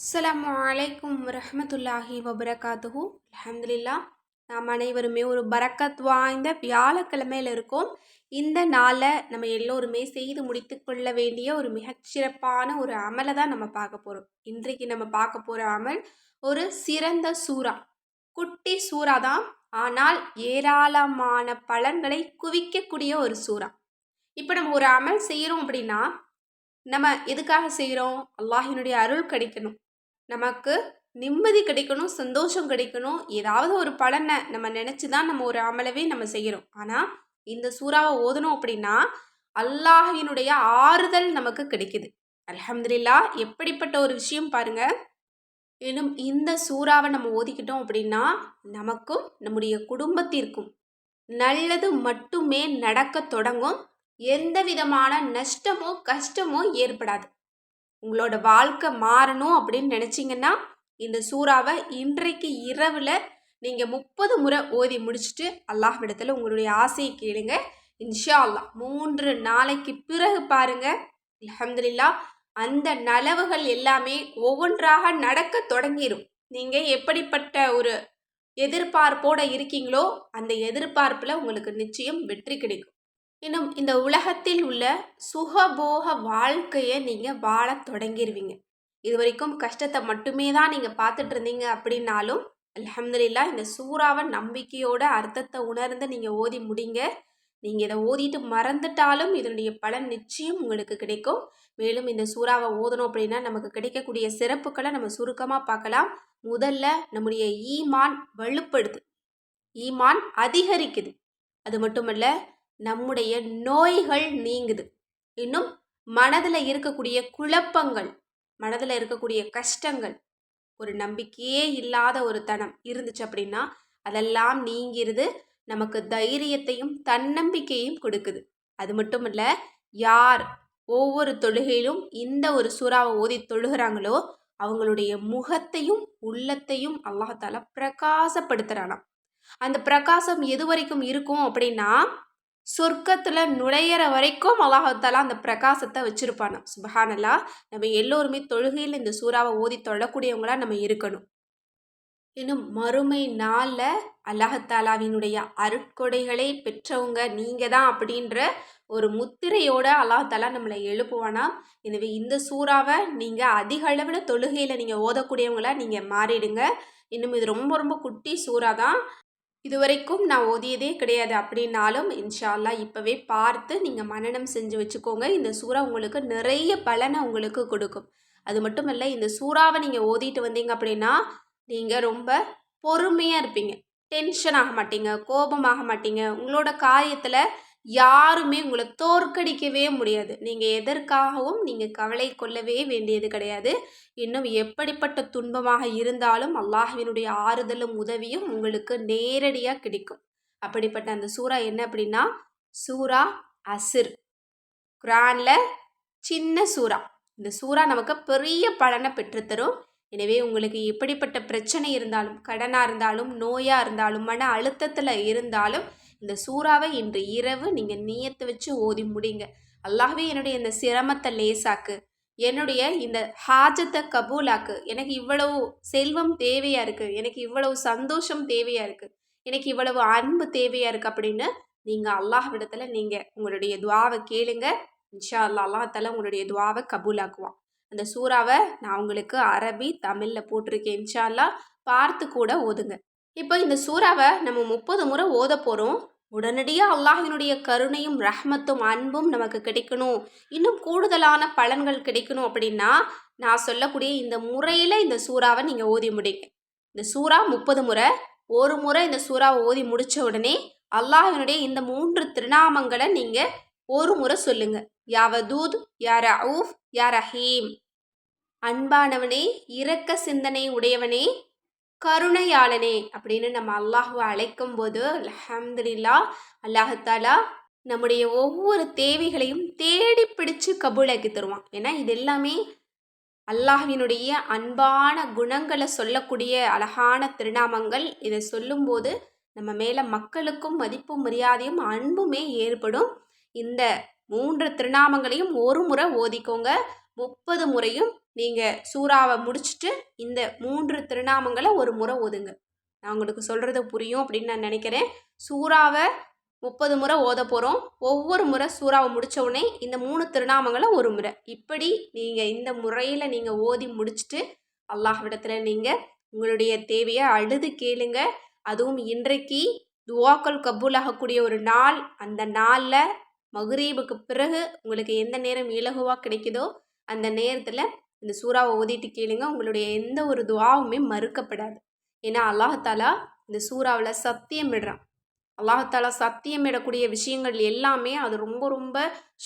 அஸ்லாம் வலைக்கும் ரஹமத்துல்லாஹி வபரகாத்துஹூ. அலமதுல்லா நாம் அனைவருமே ஒரு பரக்கத் வாய்ந்த வியாழக்கிழமையில் இருக்கோம். இந்த நாளை நம்ம எல்லோருமே செய்து முடித்து கொள்ள வேண்டிய ஒரு மிகச்சிறப்பான ஒரு அமலை தான் நம்ம பார்க்க போகிறோம் இன்றைக்கு நம்ம பார்க்க போகிற அமல் ஒரு சிறந்த சூறா. குட்டி சூறா தான் ஆனால் ஏராளமான பலன்களை குவிக்கக்கூடிய ஒரு சூறா. இப்போ நம்ம ஒரு அமல் செய்கிறோம் அப்படின்னா நம்ம எதுக்காக செய்கிறோம் அல்லாஹினுடைய அருள் கிடைக்கணும். நமக்கு நிம்மதி கிடைக்கணும் சந்தோஷம் கிடைக்கணும். ஏதாவது ஒரு பலனை நம்ம நினச்சி தான் நம்ம ஒரு அமலவே நம்ம செய்கிறோம் ஆனால் இந்த சூறாவை ஓதணும் அப்படின்னா அல்லாஹினுடைய ஆறுதல் நமக்கு கிடைக்குது. அலமதுல்லா எப்படிப்பட்ட ஒரு விஷயம் பாருங்க. இன்னும் இந்த சூறாவை நம்ம ஓதிக்கிட்டோம் அப்படின்னா நமக்கும் நம்முடைய குடும்பத்திற்கும் நல்லது மட்டுமே நடக்க தொடங்கும். எந்த விதமான நஷ்டமோ கஷ்டமோ ஏற்படாது. உங்களோட வாழ்க்கை மாறணும் அப்படின்னு நினச்சிங்கன்னா இந்த சூறாவை இன்றைக்கு இரவில் நீங்கள் முப்பது முறை ஓதி முடிச்சுட்டு அல்லாஹ்விடத்தில் உங்களுடைய ஆசையை கேளுங்க. இன்ஷா அல்லாஹ் மூன்று நாளைக்கு பிறகு பாருங்க. அலமதுல்லா அந்த நலவுகள் எல்லாமே ஒவ்வொன்றாக நடக்க தொடங்கிடும் நீங்கள் எப்படிப்பட்ட ஒரு எதிர்பார்ப்போடு இருக்கீங்களோ அந்த எதிர்பார்ப்பில் உங்களுக்கு நிச்சயம் வெற்றி கிடைக்கும். இன்னும் இந்த உலகத்தில் உள்ள சுகபோக வாழ்க்கையை நீங்கள் வாழ தொடங்கிடுவீங்க இது வரைக்கும் கஷ்டத்தை மட்டுமே தான் நீங்கள் பார்த்துட்டு இருந்தீங்க அப்படின்னாலும் அலமதுல்லா இந்த சூறாவை நம்பிக்கையோட அர்த்தத்தை உணர்ந்து நீங்கள் ஓதி முடிங்க. நீங்கள் இதை ஓதிட்டு மறந்துட்டாலும் இதனுடைய பலன் நிச்சயம் உங்களுக்கு கிடைக்கும். மேலும் இந்த சூறாவை ஓதணும் அப்படின்னா நமக்கு கிடைக்கக்கூடிய சிறப்புகளை நம்ம சுருக்கமாக பார்க்கலாம். முதல்ல நம்முடைய ஈமான் வலுப்படுது. ஈமான் அதிகரிக்குது. அது மட்டுமல்ல நம்முடைய நோய்கள் நீங்குது. இன்னும் மனதில் இருக்கக்கூடிய குழப்பங்கள் மனதில் இருக்கக்கூடிய கஷ்டங்கள் ஒரு நம்பிக்கையே இல்லாத ஒரு தனம் இருந்துச்சு அப்படின்னா அதெல்லாம் நீங்கிறது நமக்கு தைரியத்தையும் தன்னம்பிக்கையும் கொடுக்குது. அது மட்டும் இல்லை யார் ஒவ்வொரு தொழுகையிலும் இந்த ஒரு சூறாவை ஓதி தொழுகிறாங்களோ அவங்களுடைய முகத்தையும் உள்ளத்தையும் அல்லாஹால பிரகாசப்படுத்துகிறானாம் அந்த பிரகாசம் எது வரைக்கும் இருக்கும் அப்படின்னா சொர்க்கத்தில் நுழையிற வரைக்கும் அல்லாஹால அந்த பிரகாசத்தை வச்சுருப்பானா? சுபஹானல்லா. நம்ம எல்லோருமே தொழுகையில் இந்த சூறாவை ஓதி தொழக்கூடியவங்களா நம்ம இருக்கணும். இன்னும் மறுமை நாளில் அல்லாஹாலாவினுடைய அருட்கொடைகளை பெற்றவங்க நீங்கள் தான் அப்படின்ற ஒரு முத்திரையோட அல்லாஹாலா நம்மளை எழுப்புவானா? எனவே இந்த சூறாவை நீங்கள் அதிக அளவில் தொழுகையில் நீங்கள் ஓதக்கூடியவங்களா நீங்கள் மாறிடுங்க. இன்னும் இது ரொம்ப ரொம்ப குட்டி சூறா தான் இதுவரைக்கும் நான் ஓதியதே கிடையாது அப்படின்னாலும் இன்ஷால்லா இப்போவே பார்த்து நீங்கள் மனநம் செஞ்சு வச்சுக்கோங்க. இந்த சூறா உங்களுக்கு நிறைய பலனை உங்களுக்கு கொடுக்கும். அது மட்டும் இல்லை இந்த சூறாவை நீங்கள் ஓதிட்டு வந்தீங்க அப்படின்னா நீங்கள் ரொம்ப பொறுமையாக இருப்பீங்க. டென்ஷன் ஆக மாட்டீங்க கோபமாக மாட்டீங்க. உங்களோட காரியத்தில் யாருமே உங்களை தோற்கடிக்கவே முடியாது. நீங்கள் எதற்காகவும் நீங்கள் கவலை கொள்ளவே வேண்டியது கிடையாது. இன்னும் எப்படிப்பட்ட துன்பமாக இருந்தாலும் அல்லாஹ்வினுடைய ஆறுதலும் உதவியும் உங்களுக்கு நேரடியாக கிடைக்கும். அப்படிப்பட்ட அந்த சூறா என்ன அப்படின்னா சூரா அசிர் குரானில் சின்ன சூறா. இந்த சூறா நமக்கு பெரிய பலனை பெற்றுத்தரும். எனவே உங்களுக்கு எப்படிப்பட்ட பிரச்சனை இருந்தாலும் கடனாக இருந்தாலும் நோயாக இருந்தாலும் மன அழுத்தத்தில் இருந்தாலும் இந்த சூறாவை இன்று இரவு நீங்கள் நீயத்தை வச்சு ஓதி முடிங்க. அல்லாஹ்வே என்னுடைய இந்த சிரமத்தை லேசாக்கு. என்னுடைய இந்த ஹாஜத்தை கபூலாக்கு. எனக்கு இவ்வளவு செல்வம் தேவையாக இருக்குது எனக்கு இவ்வளவு சந்தோஷம் தேவையாக இருக்குது எனக்கு இவ்வளவு அன்பு தேவையாக இருக்குது அப்படின்னு நீங்கள் அல்லாஹ்விடத்தில் நீங்கள் உங்களுடைய துவாவை கேளுங்க. இன்ஷா அல்லா அல்லாஹால உங்களுடைய துவாவை கபூலாக்குவான். அந்த சூறாவை நான் உங்களுக்கு அரபி தமிழில் போட்டிருக்கேன். இன்ஷா அல்லா பார்த்து கூட ஓதுங்க. இப்போ இந்த சூறாவை நம்ம முப்பது முறை ஓத போகிறோம் உடனடியாக அல்லாஹினுடைய கருணையும் ரஹ்மத்தும் அன்பும் நமக்கு கிடைக்கணும். இன்னும் கூடுதலான பலன்கள் கிடைக்கணும் அப்படின்னா நான் சொல்லக்கூடிய இந்த முறையில் இந்த சூறாவை நீங்கள் ஓதி முடிங்க. இந்த சூறா முப்பது முறை ஒரு முறை இந்த சூறாவை ஓதி முடித்த உடனே அல்லாஹினுடைய இந்த மூன்று திருநாமங்களை நீங்கள் ஒரு முறை சொல்லுங்க. யாவதூத் யார் அவுஃப் யா ரஹீம். அன்பானவனே இரக்க சிந்தனை உடையவனே கருணையாளனே அப்படின்னு நம்ம அல்லாஹுவை அழைக்கும் போது அலமதுல்லா அல்லாஹாலா நம்முடைய ஒவ்வொரு தேவைகளையும் தேடி பிடிச்சு கபூலாக்கி தருவான். ஏன்னா இது எல்லாமே அல்லாஹினுடைய அன்பான குணங்களை சொல்லக்கூடிய அழகான திருநாமங்கள். இதை சொல்லும்போது நம்ம மேலே மக்களுக்கும் மதிப்பும் மரியாதையும் அன்புமே ஏற்படும். இந்த மூன்று திருநாமங்களையும் ஒரு முறை ஓதிக்கோங்க. முப்பது முறையும் நீங்கள் சூறாவை முடிச்சுட்டு இந்த மூன்று திருநாமங்களை ஒரு முறை ஓதுங்க. நான் உங்களுக்கு சொல்கிறது புரியும் அப்படின்னு நான் நினைக்கிறேன். சூறாவை முப்பது முறை ஓத போகிறோம் ஒவ்வொரு முறை சூறாவை முடித்த உடனே இந்த மூணு திருநாமங்களை ஒரு முறை. இப்படி நீங்கள் இந்த முறையில் நீங்கள் ஓதி முடிச்சுட்டு அல்லாஹ்விடத்தில் நீங்கள் உங்களுடைய தேவையை அழுது கேளுங்க. அதுவும் இன்றைக்கு துவாக்கள் கபூல் ஆகக்கூடிய ஒரு நாள். அந்த நாளில் மகுரீபுக்கு பிறகு உங்களுக்கு எந்த நேரம் இலகுவாக கிடைக்குதோ அந்த நேரத்தில் இந்த சூறாவை ஓதிட்டு கேளுங்க. உங்களுடைய எந்த ஒரு துவாவுமே மறுக்கப்படாது. ஏன்னா அல்லாஹாலா இந்த சூறாவில் சத்தியம் இடுறான். அல்லாஹாலா சத்தியம் இடக்கூடிய விஷயங்கள் எல்லாமே அது ரொம்ப ரொம்ப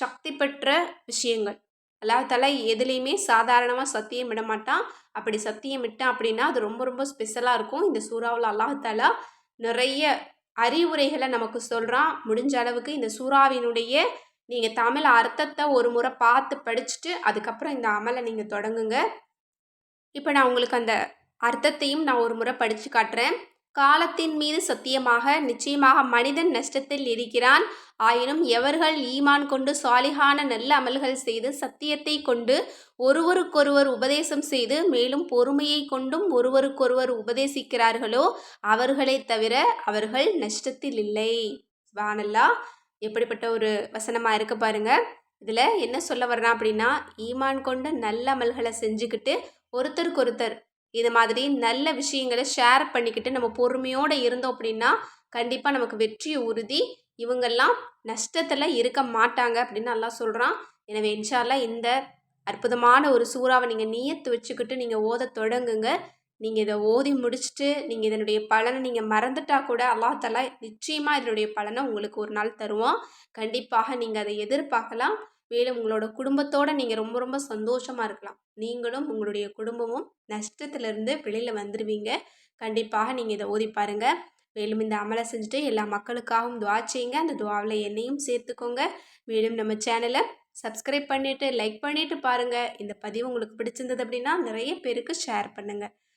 சக்தி பெற்ற விஷயங்கள். அல்லாஹாலா எதுலேயுமே சாதாரணமாக சத்தியம் இட மாட்டான். அப்படி சத்தியம் இட்டான் அப்படின்னா அது ரொம்ப ரொம்ப ஸ்பெஷலாக இருக்கும். இந்த சூறாவில் அல்லாஹாலா நிறைய அறிவுரைகளை நமக்கு சொல்கிறான் முடிஞ்ச அளவுக்கு இந்த சூறாவினுடைய நீங்கள் தமிழ் அர்த்தத்தை ஒரு முறை பார்த்து படிச்சுட்டு அதுக்கப்புறம் இந்த அமலை நீங்கள் தொடங்குங்க. இப்போ நான் உங்களுக்கு அந்த அர்த்தத்தையும் நான் ஒரு முறை படித்து காட்டுறேன். காலத்தின் மீது சத்தியமாக நிச்சயமாக மனிதன் நஷ்டத்தில் இருக்கிறான். ஆயினும் எவர்கள் ஈமான் கொண்டு சாலிகான நல்ல அமல்கள் செய்து சத்தியத்தை கொண்டு ஒருவருக்கொருவர் உபதேசம் செய்து மேலும் பொறுமையை கொண்டும் ஒருவருக்கொருவர் உபதேசிக்கிறார்களோ அவர்களை தவிர அவர்கள் நஷ்டத்தில் இல்லை. வானல்லா எப்படிப்பட்ட ஒரு வசனமாக இருக்க பாருங்கள் இதில் என்ன சொல்ல வர்றான் அப்படின்னா ஈமான் கொண்டு நல்ல அமல்களை செஞ்சுக்கிட்டு ஒருத்தருக்கு ஒருத்தர் இது மாதிரி நல்ல விஷயங்களை ஷேர் பண்ணிக்கிட்டு நம்ம பொறுமையோடு இருந்தோம் அப்படின்னா கண்டிப்பாக நமக்கு வெற்றி உறுதி இவங்கெல்லாம் நஷ்டத்தில் இருக்க மாட்டாங்க அப்படின்னு நல்லா சொல்கிறான் எனவே இன்ஷால்லாம் இந்த அற்புதமான ஒரு சூறாவை நீங்கள் நீயத்து வச்சுக்கிட்டு நீங்கள் ஓத தொடங்குங்க. நீங்கள் இதை ஓதி முடிச்சுட்டு நீங்கள் இதனுடைய பலனை நீங்கள் மறந்துட்டா கூட அல்லாஹாலா நிச்சயமாக இதனுடைய பலனை உங்களுக்கு ஒரு நாள் தருவோம் கண்டிப்பாக நீங்கள் அதை எதிர்பார்க்கலாம். மேலும் உங்களோட குடும்பத்தோடு நீங்கள் ரொம்ப ரொம்ப சந்தோஷமாக இருக்கலாம். நீங்களும் உங்களுடைய குடும்பமும் நஷ்டத்திலிருந்து வெளியில் வந்துடுவீங்க கண்டிப்பாக நீங்கள் இதை ஓதி பாருங்கள் மேலும் இந்த அமலை செஞ்சுட்டு எல்லா மக்களுக்காகவும் துவா செய்யுங்க. அந்த துவாவில் என்னையும் சேர்த்துக்கோங்க. மேலும் நம்ம சேனலை சப்ஸ்கிரைப் பண்ணிவிட்டு லைக் பண்ணிவிட்டு பாருங்கள் இந்த பதிவு உங்களுக்கு பிடிச்சிருந்தது அப்படின்னா நிறைய பேருக்கு ஷேர் பண்ணுங்கள்